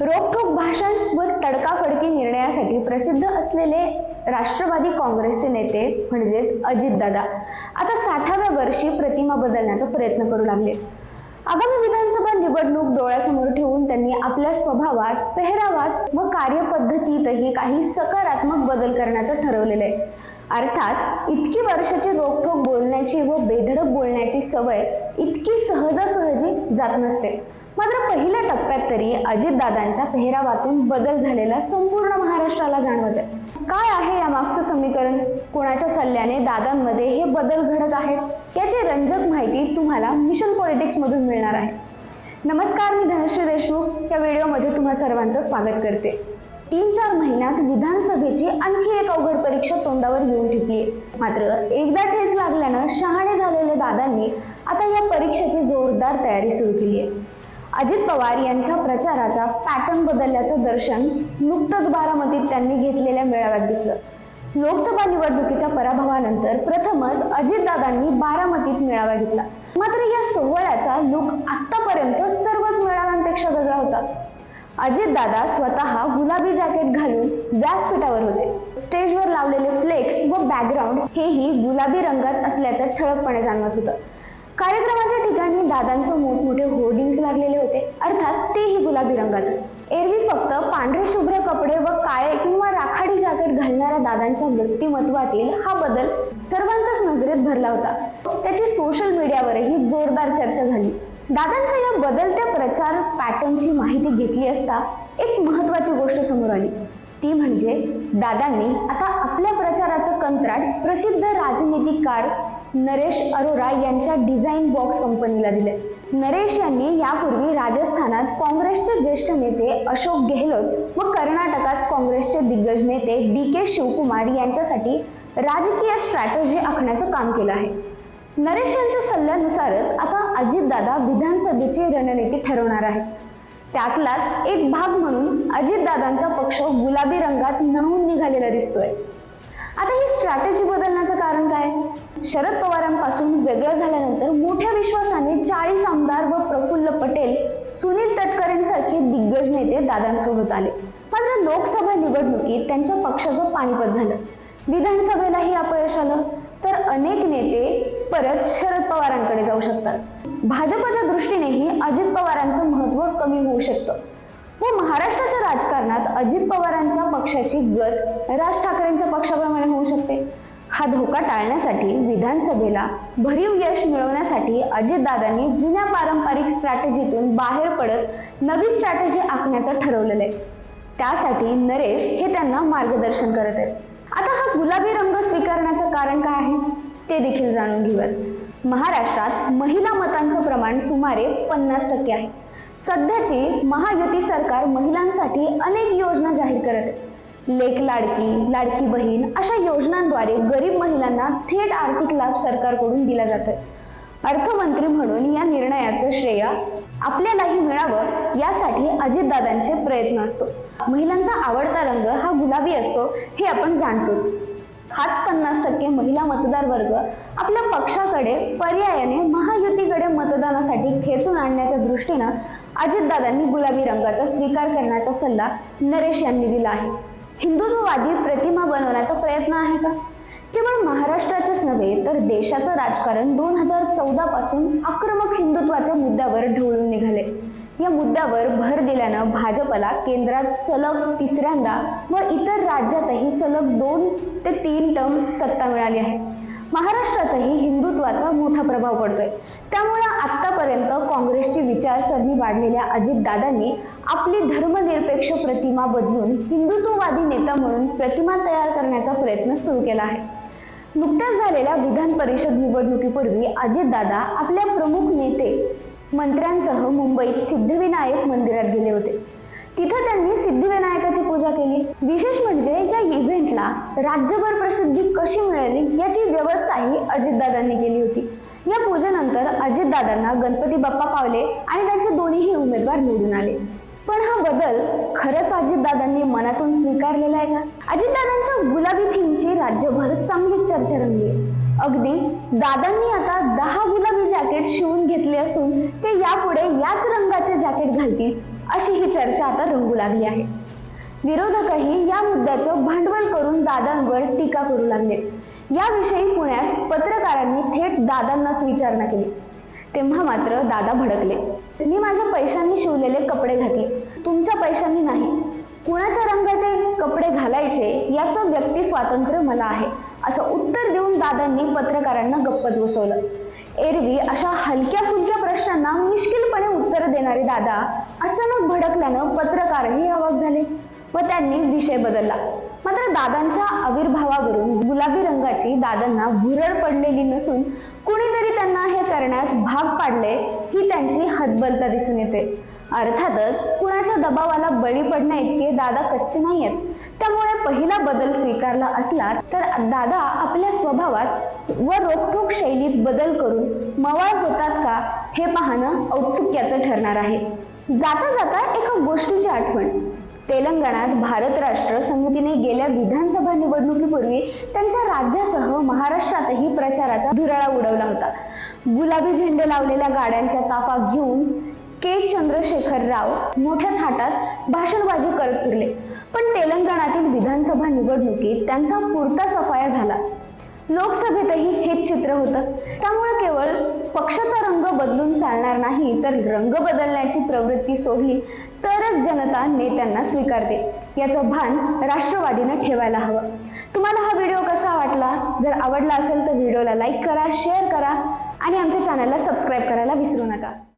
रोखोक भाषण व तडकाफडकी निर्णयासाठी प्रसिद्ध असलेले राष्ट्रवादी काँग्रेसचे नेते म्हणजेच अजितदादा आता साठाव्या वर्षी प्रतिमा बदलण्याचा प्रयत्न करू लागले. आगामी विधानसभा निवडणूक डोळ्यासमोर ठेवून त्यांनी आपल्या स्वभावात पेहरावात व कार्यपद्धतीतही काही सकारात्मक बदल करण्याचं ठरवलेलं आहे. अर्थात इतकी वर्षाची रोखोक बोलण्याची व बेधडक बोलण्याची सवय इतकी सहजासहजी जात नसते. मात्र पहिल्या टप्प्यात तरी अजितदादांच्या पेहरावातून बदल झालेला संपूर्ण महाराष्ट्राला जाणवत आहे काय आहे या मागचं समीकरण? कोणाच्या सल्ल्याने दादांमध्ये हे बदल घडत आहेत? याची रंजक माहिती तुम्हाला मिशन पॉलिटिक्स मधून मिळणार आहे. नमस्कार मी धनश्री देशमुख. या व्हिडिओमध्ये तुम्हा सर्वांचं स्वागत करते. तीन चार महिन्यात विधानसभेची आणखी एक अवघड परीक्षा तोंडावर येऊन ठेपली. मात्र एकदा ठेच लागल्यानं शहाणे झालेल्या दादांनी आता या परीक्षेची जोरदार तयारी सुरू केली आहे. अजित पवार यांच्या प्रचाराचा पॅटर्न बदलल्याचं दर्शन नुकतंच बारामतीत त्यांनी घेतलेल्या मेळाव्यात दिसलं. लोकसभा निवडणुकीच्या पराभवानंतर प्रथमच अजितदादांनी बारामतीत मेळावा घेतला. मात्र या सोहळ्याचा लुक आतापर्यंत सर्वच मेळाव्यांपेक्षा वेगळा होता. अजितदादा स्वतः गुलाबी जॅकेट घालून व्यासपीठावर होते. स्टेजवर लावलेले फ्लेक्स व बॅकग्राऊंड हेही गुलाबी रंगात असल्याचं ठळकपणे जाणवत होतं. कार्यक्रमाच्या दादांचं मोठमोठे होर्डिंग्स लागलेले होते. अर्थात तेही गुलाबी रंगातच. एरवी फक्त पांढरे शुभ्र कपडे व काळे किंवा राखाडी जॅकेट घालणाऱ्या दादांच्या व्यक्तिमत्वातील हा बदल सर्वांच्याच नजरेत भरला होता. त्याची सोशल मीडियावरही जोरदार चर्चा झाली. दादांच्या या बदलत्या प्रचार पॅटर्नची माहिती घेतली असता एक महत्वाची गोष्ट समोर आली. ती म्हणजे दादांनी आता आपल्या प्रचाराचं कंत्राट प्रसिद्ध राजनीतिकार नरेश अरोरा यांच्या डिझाईन बॉक्स कंपनीला दिले. नरेश यांनी यापूर्वी राजस्थानात काँग्रेसचे ज्येष्ठ नेते अशोक गेहलोत व कर्नाटकात काँग्रेसचे दिग्गज नेते डी के शिवकुमार यांच्यासाठी राजकीय स्ट्रॅटेजी आखण्याचं काम केलं आहे. नरेश यांच्या सल्ल्यानुसारच आता अजितदादा विधानसभेची रणनीती ठरवणार आहेत. त्यातलाच एक भाग म्हणून अजितदादांचा पक्ष गुलाबी रंगात न्हावून निघालेला दिसतोय. आता ही स्ट्रॅटेजी बदलण्याचं कारण काय? शरद पवारांपासून वेगळं झाल्यानंतर मोठ्या विश्वासाने चाळीस आमदार व प्रफुल्ल पटेल सुनील तटकरेंसारखे दिग्गज नेते दादांसोबत आले. मात्र लोकसभा निवडणुकीत त्यांच्या पक्षाचं पाणीपत झालं. विधानसभेलाही अपयश आलं. तर अनेक नेते परत शरद पवारांकडे जाऊ शकतात. भाजपच्या दृष्टीनेही अजित पवारांचं महत्त्व कमी होऊ शकतं. व महाराष्ट्राच्या राजकारणात अजित पवारांच्या पक्षाची गत राज ठाकरेंच्या पक्षाप्रमाणे होऊ शकते. हा धोका टाळण्यासाठी विधानसभेला भरीव यश मिळवण्यासाठी अजितदादांनी जुन्या पारंपरिक स्ट्रॅटेजीतून बाहेर पडत नवी स्ट्रॅटेजी आखण्याचं ठरवलेलं आहे. त्यासाठी नरेश हे त्यांना मार्गदर्शन करत आहेत. आता हा गुलाबी रंग स्वीकारण्याचं कारण काय आहे? ते देखील जाणून घेऊयात. महाराष्ट्रात महिला मतांचं प्रमाण सुमारे पन्नास टक्के आहे. सध्याची महायुती सरकार महिलांसाठी अनेक योजना जाहीर करत लेख लाडकी लाडकी बहीण अशा योजनांद्वारे गरीब महिलांना थेट आर्थिक लाभ सरकारकडून दिला जातोय. अर्थमंत्री म्हणून या निर्णयाचं श्रेय आपल्यालाही मिळावं यासाठी अजितदादांचे प्रयत्न असतो. महिलांचा आवडता रंग हा गुलाबी असतो हे आपण जाणतोच. हाच पन्नास टक्के महिला मतदार वर्ग आपल्या पक्षाकडे पर्यायाने महायुतीकडे मतदानासाठी खेचून आणण्याच्या दृष्टीनं अजितदादांनी गुलाबी रंगाचा स्वीकार करण्याचा सल्ला नरेश यांनी दिला आहे. हिंदुत्ववादी प्रतिमा बनवण्याचा प्रयत्न आहे का? केवळ महाराष्ट्राचेच नव्हे तर देशाचं राजकारण दोन हजार चौदा पासून आक्रमक हिंदुत्वाच्या मुद्द्यावर ढवळून निघाले. या मुद्द्यावर भर दिल्यानं भाजपला केंद्रात सलग तिसऱ्यांदा व इतर राज्यातही सलग दोन ते तीन टर्म सत्ता मिळाली आहे. महाराष्ट्रातही हिंदुत्वाचा मोठा प्रभाव पडतोय. त्यामुळे आतापर्यंत काँग्रेसची विचारसरणी वाढलेल्या अजितदादांनी आपली धर्मनिरपेक्ष प्रतिमा बदलून हिंदुत्ववादी नेता म्हणून प्रतिमा तयार करण्याचा प्रयत्न सुरू केला आहे. नुकत्याच झालेल्या विधान परिषद निवडणुकीपूर्वी अजितदादा आपल्या प्रमुख नेते मंत्र्यांसह मुंबईत सिद्धिविनायक मंदिरात गेले होते. तिथं त्यांनी सिद्धिविनायकाची पूजा केली. विशेष म्हणजे या इव्हेंटला राज्यभर प्रसिद्धी कशी मिळाली याची व्यवस्थाही अजितदादांनी केली होती. या पूजेनंतर अजितदादांना गणपती बाप्पा पावले आणि त्यांचे दोन्हीही उमेदवार निवडून आले. पण हा बदल खरंच अजितदादांनी मनातून स्वीकारलेला आहे का? अजितदादांच्या गुलाबी थीमची राज्यभर चांगली चर्चा रंगली. अगदी दादांनी आता दहा गुलाबी जॅकेट शिवून घेतले असून ते यापुढे याच रंगाचे जॅकेट घालतील अशी ही चर्चा आता रंगू लागली आहे. विरोधकही या मुद्द्याचं भांडवल करून दादांवर टीका करू लागले. याविषयी पुण्यात पत्रकारांनी थेट दादांनाच विचारणा केली. तेव्हा मात्र दादा भडकले. मी माझ्या पैशांनी शिवलेले कपडे घातले. तुमच्या पैशांनी नाही. कुणाच्या रंगाचे कपडे घालायचे याचं व्यक्ती स्वातंत्र्य मला आहे असं उत्तर देऊन दादांनी पत्रकारांना गप्पच बसवलं. एरवी अशा हलक्या फुलक्या प्रश्नांना मिश्किलपणे उत्तर देणारे दादा अचानक भडकल्यानं पत्रकारही अवाक झाले. व त्यांनी विषय बदलला. मात्र दादांच्या आविर्भावावरून गुलाबी रंगाची दादांना भुरळ पडलेली नसून कुणीतरी त्यांना हे करण्यास भाग पाडले ही त्यांची हतबलता दिसून येते. अर्थातच कुणाच्या दबावाला बळी पडण्या इतके दादा कच्चे नाही आहेत त्यामुळे पहिला बदल स्वीकारला असला तर दादा आपल्या स्वभावात व रोखोक शैलीत बदल करून मवाळ होतात का हे पाहणं औत्सुक्याचं ठरणार आहे. जाता जाता एका गोष्टीची आठवण. तेलंगणात भारत राष्ट्र समितीने गेल्या विधानसभा निवडणुकीपूर्वी त्यांच्या राज्यासह महाराष्ट्रातही प्रचाराचा धुराळा उडवला होता. गुलाबी झेंडे लावलेल्या गाड्यांच्या ताफा घेऊन के. चंद्रशेखर राव मोठ्या थाटात भाषणबाजी करत फिरले. पण तेलंगणातील विधानसभा निवडणुकीत त्यांचा पुरता सफाया झाला. लोकसभेतही हेच चित्र होतं. त्यामुळे केवळ पक्षाचा रंग बदलून चालणार नाही तर रंग बदलण्याची प्रवृत्ती सोडली तरच जनता नेत्यांना स्वीकारते. याचं भान राष्ट्रवादीनं ठेवायला हवं. तुम्हाला हा व्हिडिओ कसा वाटला? जर आवडला असेल तर व्हिडिओला लाईक करा शेअर करा आणि आमच्या चॅनलला सबस्क्राईब करायला विसरू नका.